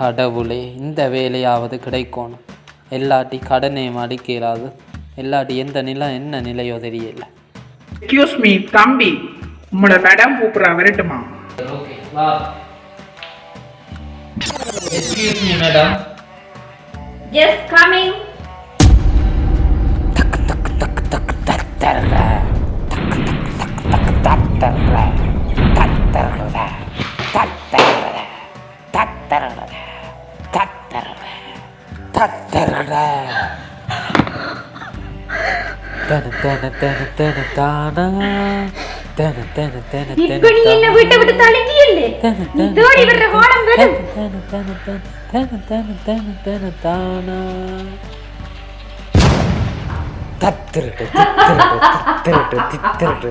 கடவுளே இந்த வேலையாவது கிடைக்கணும். எல்லாட்டி கடனையும் அடிக்க இயலாது எல்லாட்டி எந்த நிலை என்ன நிலையோ தெரியல. எக்ஸ்கியூஸ் மீ தம்பி. உங்களோட மேடம் கூப்பிட்றா வரட்டுமா? ஓகே வா. Excuse me madam Just coming. இப்ப நீ என்ன வீட்டை விட்டு தடுக்கியல்லே நீ தேடி விடுற வானம் வரும் தத்திருட்டு தித்திருட்டு தித்திருட்டு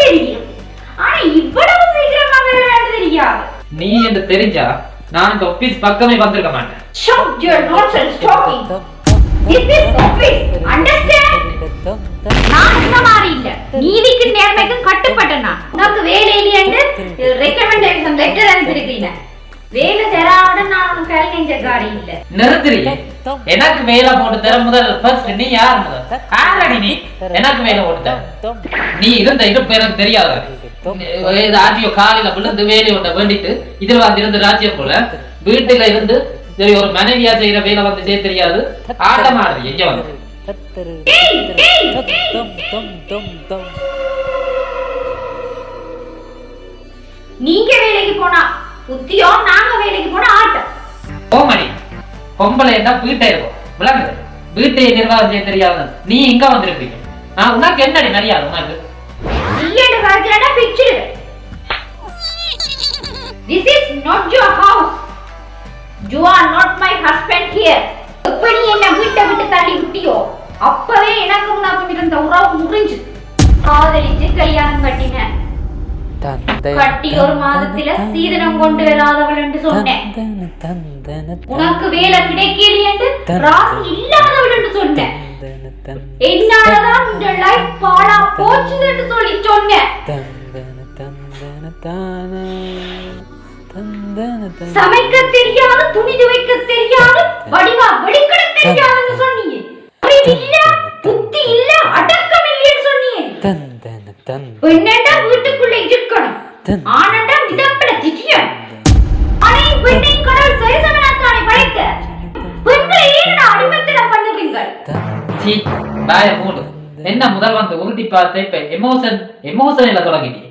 தெரியும் ஆனா இவ்வளவு சீக்கிரமா தெரியாது நீ என்று தெரிஞ்சா நான் இந்த ஆபீஸ் பக்கமே வந்திருக்க மாட்டேன். Shut your nonsense talking. This is office. Understand? நான் இந்த மாதிரி இல்ல. நீதிக்கு நேர்மைக்கும் கட்டுப்பட்ட நான். உனக்கு வேலை இல்லையென்று ரெக்கமெண்டேஷன் லெட்டர் அனுப்பியிருக்கீங்க வேலை தராவிட நான் உனக்கு கல் நெஞ்ச காரி இல்ல. நிறுத்துறீங்க எனக்கு வேலை போட்டு தர முதல் ஃபர்ஸ்ட் நீ யார் முதல்? ஆரடி நீ? எனக்கு வேலை போட்டு தர. நீ இருந்த இருப்பு எனக்கு தெரியாது. ஆட்டியோ காலையில விழுந்து வேலையை ஒன்றை வேண்டிட்டு இதுல வந்து இருந்து ராஜ்யம் போல வீட்டுல இருந்து சரி ஒரு மனைவியா செய்யற வேலை வந்து செய்ய தெரியாது. ஆட்டம் ஆடுது எங்க வந்து? நீங்க வேலைக்கு போனா புத்தியோ நாங்க வேலைக்கு போனா ஆட்டம் கோமணி பொம்பளை என்ன வீட்டை இருக்கும் விளங்குது. வீட்டை நிர்வாகம் செய்ய தெரியாது நீ இங்க வந்திருப்பீங்க நான் உனக்கு என்னடி மரியாதை உனக்கு? என்ன கருத்துலடா picture This is not your house. You are not my husband here. எப்ப நீ என்ன வீட்டை விட்டு தள்ளி விட்டியோ அப்பவே எனக்கு உனக்கு இருந்த உறவு முறிஞ்சு காதலிச்சு கல்யாணம் கட்டினேன் கட்டி ஒரு மாதத்துல சீதனம் கொண்டு வராதவள் என்று சொன்னேன் உனக்கு வேலை கிடைக்கல என்று ராசி இல்லாதவள் என்று சொன்னேன் என்னாலதான் இந்த லைஃப் பாழா போச்சு என்று சொல்லி சொன்னேன். சமைக்க தெரியாது துணி துவைக்க தெரியாது வடிவா வெளிக்கட தெரியாதுன்னு சொன்னீங்க. அறிவு இல்ல? புத்தி இல்ல? அடக்கம் இல்லைன்னு சொன்னீங்க. பெண்ணண்டா வீட்டுக்குள்ள இருக்கணும்? ஆனண்டா சீ பாய மூடு என்ன முதல் வந்து உருட்டி பார்த்து இப்ப எமோஷன் எமோஷனில் தொடங்கிட்டீங்க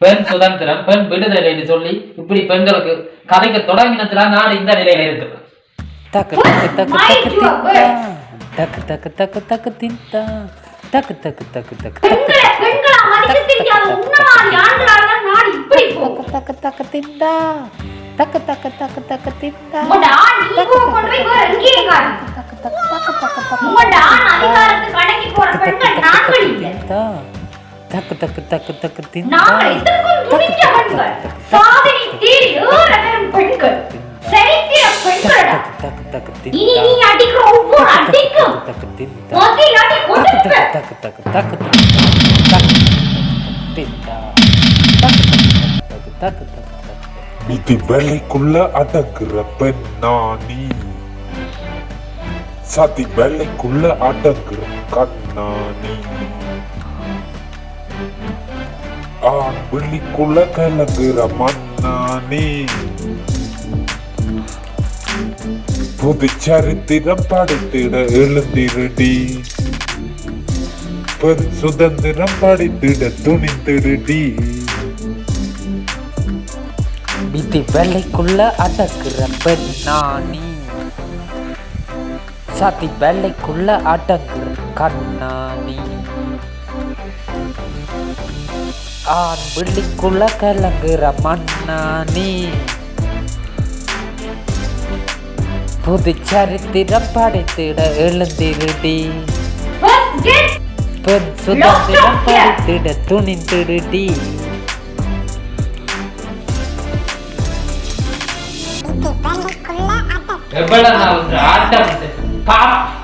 பெண் சுதந்திரம் பெண் விடுதலைன்னு சொல்லி இப்படி பெண்களுக்கு கதைக்க தொடங்கினதுல நாடு இந்த நிலையில இருக்கு தக்கு தக்கு தக்கு தக்கு தின்தா தக்கு தக்கு தக்கு தக்கு தின்தா தக்கு தக்கு தக்கு தக்கு தக்கு தக்கு தக்கு தின்தா தக்கு தக்கு தக்கு தக்கு தின்தா தக்கு தக்கு தக்கு தக்கு தின்தா நீ சாத்தி வெள்ளைக்குள்ள அடங்குற பெண்ணாணி சதி ஆண் வெள்ளிக்குள்ள கலங்குற மண்ணாணி. புது சரித்திரம் படைத்திட எழுந்திருடி. பெரு சுதந்திரம் படைத்திட துணிந்திருடி இது வெள்ளைக்குள்ள அடக்குற பெண்ணாணி. சதி வெள்ளைக்குள்ள அடங்குற கண்ணாணி ஆண் வெள்ளிக்குள்ள கலங்குற மண்ணாணி. புது சரித்திரம் படைத்திட எழுந்திருடி. பெண் சுதந்திரம் படைத்திட துணிந்திருடி எவ்வளவு ஆட்டம்? 打